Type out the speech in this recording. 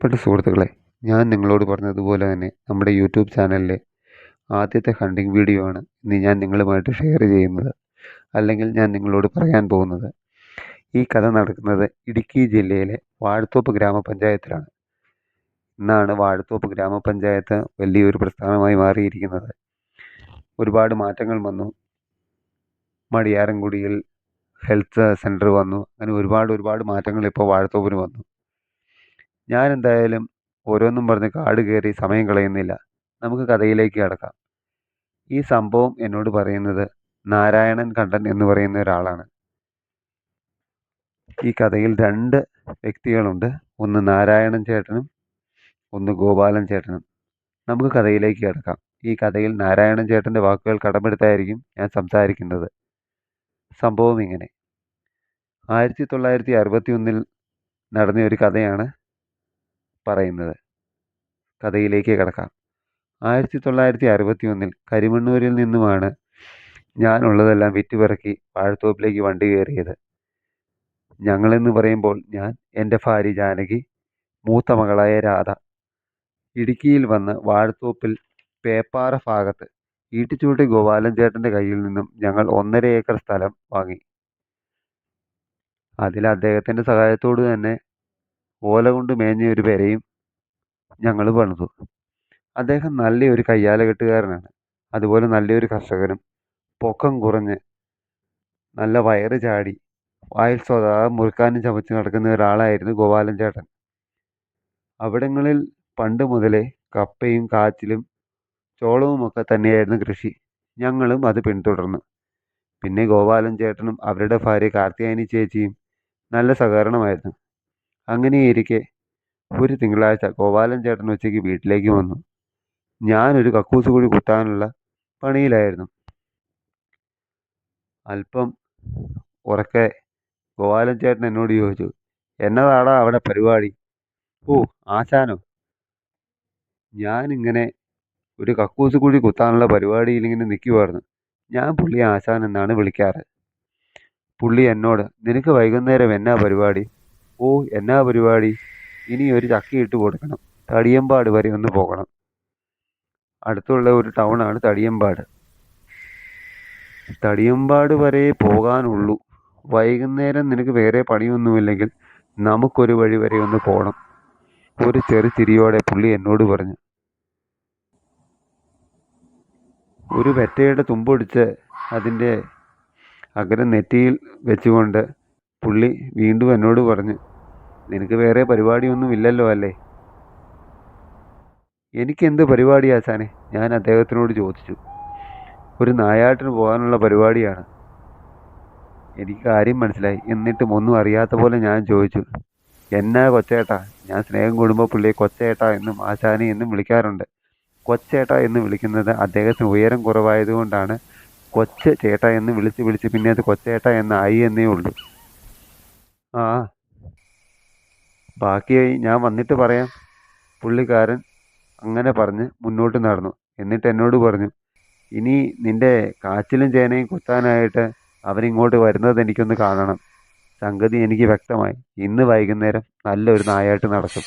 പ്രിയപ്പെട്ട സുഹൃത്തുക്കളെ ഞാൻ നിങ്ങളോട് പറഞ്ഞതുപോലെ തന്നെ നമ്മുടെ യൂട്യൂബ് ചാനലിലെ ആദ്യത്തെ ഹണ്ടിങ് വീഡിയോ ആണ് ഇന്ന് ഞാൻ നിങ്ങളുമായിട്ട് ഷെയർ ചെയ്യുന്നത് അല്ലെങ്കിൽ ഞാൻ നിങ്ങളോട് പറയാൻ പോകുന്നത്. ഈ കഥ നടക്കുന്നത് ഇടുക്കി ജില്ലയിലെ വാഴത്തോപ്പ് ഗ്രാമപഞ്ചായത്തിലാണ്. ഇന്നാണ് വാഴത്തോപ്പ് ഗ്രാമപഞ്ചായത്ത് വലിയൊരു പ്രസ്ഥാനമായി മാറിയിരിക്കുന്നത്. ഒരുപാട് മാറ്റങ്ങൾ വന്നു. മടിയാരൻകുടിയിൽ ഹെൽത്ത് സെന്റർ വന്നു. അങ്ങനെ ഒരുപാട് ഒരുപാട് മാറ്റങ്ങൾ ഇപ്പോൾ വാഴത്തോപ്പിന് വന്നു. ഞാൻ എന്തായാലും ഓരോന്നും പറഞ്ഞ് കാട് കയറി സമയം കളയുന്നില്ല. നമുക്ക് കഥയിലേക്ക് കടക്കാം. ഈ സംഭവം എന്നോട് പറയുന്നത് നാരായണൻ കണ്ടൻ എന്ന് പറയുന്ന ഒരാളാണ്. ഈ കഥയിൽ രണ്ട് വ്യക്തികളുണ്ട്. ഒന്ന് നാരായണൻ ചേട്ടനും ഒന്ന് ഗോപാലൻ ചേട്ടനും. നമുക്ക് കഥയിലേക്ക് കിടക്കാം. ഈ കഥയിൽ നാരായണൻ ചേട്ടന്റെ വാക്കുകൾ കടമെടുത്തായിരിക്കും ഞാൻ സംസാരിക്കുന്നത്. സംഭവം ഇങ്ങനെ. ആയിരത്തി തൊള്ളായിരത്തി അറുപത്തി ഒന്നിൽ നടന്ന ഒരു കഥയാണ് പറയുന്നത്. കഥയിലേക്ക് കിടക്കാം. ആയിരത്തി തൊള്ളായിരത്തി അറുപത്തി ഒന്നിൽ കരിമണ്ണൂരിൽ നിന്നുമാണ് ഞാനുള്ളതെല്ലാം വിറ്റുപിറക്കി വാഴത്തോപ്പിലേക്ക് വണ്ടി കയറിയത്. ഞങ്ങളെന്ന് പറയുമ്പോൾ ഞാൻ എന്റെ ഭാര്യ ജാനകി മൂത്ത മകളായ രാധ. ഇടുക്കിയിൽ വന്ന് വാഴത്തോപ്പിൽ പേപ്പാറ ഭാഗത്ത് ഈട്ടിച്ചൂട്ടി ഗോപാലൻ ചേട്ടന്റെ കയ്യിൽ നിന്നും ഞങ്ങൾ ഒന്നര ഏക്കർ സ്ഥലം വാങ്ങി. അതിൽ അദ്ദേഹത്തിന്റെ സഹായത്തോട് തന്നെ ഓല കൊണ്ട് മേഞ്ഞ ഒരു പെരയും ഞങ്ങൾ പണിതു. അദ്ദേഹം നല്ലൊരു കയ്യാലകെട്ടുകാരനാണ്. അതുപോലെ നല്ലൊരു കർഷകനും. പൊക്കം കുറഞ്ഞ് നല്ല വയറ് ചാടി വായിൽ സ്വതാ മുറുക്കാനും ചമച്ച് നടക്കുന്ന ഒരാളായിരുന്നു ഗോപാലൻ ചേട്ടൻ. അവിടങ്ങളിൽ പണ്ട് മുതലേ കപ്പയും കാച്ചിലും ചോളവുമൊക്കെ തന്നെയായിരുന്നു കൃഷി. ഞങ്ങളും അത് പിന്തുടർന്നു. പിന്നെ ഗോപാലൻ ചേട്ടനും അവരുടെ ഭാര്യ കാർത്തിയാനി ചേച്ചിയും നല്ല സഹകരണമായിരുന്നു. അങ്ങനെയിരിക്കെ ഒരു തിങ്കളാഴ്ച ഗോപാലൻ ചേട്ടൻ ഉച്ചയ്ക്ക് വീട്ടിലേക്ക് വന്നു. ഞാനൊരു കക്കൂസ് കുഴി കുത്താനുള്ള പണിയിലായിരുന്നു. അല്പം ഉറക്കെ ഗോപാലൻ ചേട്ടൻ എന്നോട് ചോദിച്ചു എന്നതാടാ അവിടെ പരിപാടി? ഓ ആശാനോ. ഞാനിങ്ങനെ ഒരു കക്കൂസ് കുഴി കുത്താനുള്ള പരിപാടിയിൽ ഇങ്ങനെ നിൽക്കുമായിരുന്നു ഞാൻ പുള്ളി ആശാൻ എന്നാണ് വിളിക്കാറ്. പുള്ളി എന്നോട് നിനക്ക് വൈകുന്നേരം എന്നാ പരിപാടി? ഓ എന്നാ പരിപാടി? ഇനി ഒരു ചക്കിയിട്ട് കൊടുക്കണം. തടിയമ്പാട് വരെ ഒന്ന് പോകണം. അടുത്തുള്ള ഒരു ടൗണാണ് തടിയമ്പാട്. തടിയമ്പാട് വരെ പോകാനുള്ളൂ. വൈകുന്നേരം നിനക്ക് വേറെ പണിയൊന്നുമില്ലെങ്കിൽ നമുക്കൊരു വഴി വരെ ഒന്ന് പോകണം ഒരു ചെറു ചിരിയോടെ പുള്ളി എന്നോട് പറഞ്ഞു. ഒരു വെറ്റയുടെ തുമ്പൊടിച്ച് അതിന്റെ അകരം നെറ്റിയിൽ വെച്ചുകൊണ്ട് പുള്ളി വീണ്ടും എന്നോട് പറഞ്ഞു. നിനക്ക് വേറെ പരിപാടിയൊന്നും ഇല്ലല്ലോ അല്ലേ? എനിക്കെന്ത് പരിപാടി സാനെ ഞാൻ അദ്ദേഹത്തിനോട് ചോദിച്ചു. ഒരു നായാട്ടിന് പോകാനുള്ള പരിപാടിയാണ്. എനിക്ക് കാര്യം മനസ്സിലായി. എന്നിട്ടും ഒന്നും അറിയാത്ത പോലെ ഞാൻ ചോദിച്ചു. എന്നാ കൊച്ചേട്ടാ? ഞാൻ സ്നേഹം കൂടുമ്പോൾ പുള്ളിയെ കൊച്ചേട്ടാ എന്നും ആശാനെ എന്നും വിളിക്കാറുണ്ട്. കൊച്ചേട്ട എന്ന് വിളിക്കുന്നത് അദ്ദേഹത്തിന് ഉയരം കുറവായതുകൊണ്ടാണ് കൊച്ച് ചേട്ട എന്ന് വിളിച്ച് വിളിച്ച് പിന്നെ അത് കൊച്ചേട്ട എന്നായി എന്നേ ഉള്ളൂ. ആ ബാക്കിയായി ഞാൻ വന്നിട്ട് പറയാം. പുള്ളിക്കാരൻ അങ്ങനെ പറഞ്ഞ് മുന്നോട്ട് നടന്നു. എന്നിട്ട് എന്നോട് പറഞ്ഞു ഇനി നിന്റെ കാച്ചിലും ചേനയും കുത്താനായിട്ട് അവരിങ്ങോട്ട് വരുന്നത് എനിക്കൊന്ന് കാണണം. സംഗതി എനിക്ക് വ്യക്തമായി. ഇന്ന് വൈകുന്നേരം നല്ലൊരു നായാട്ട് നടക്കും.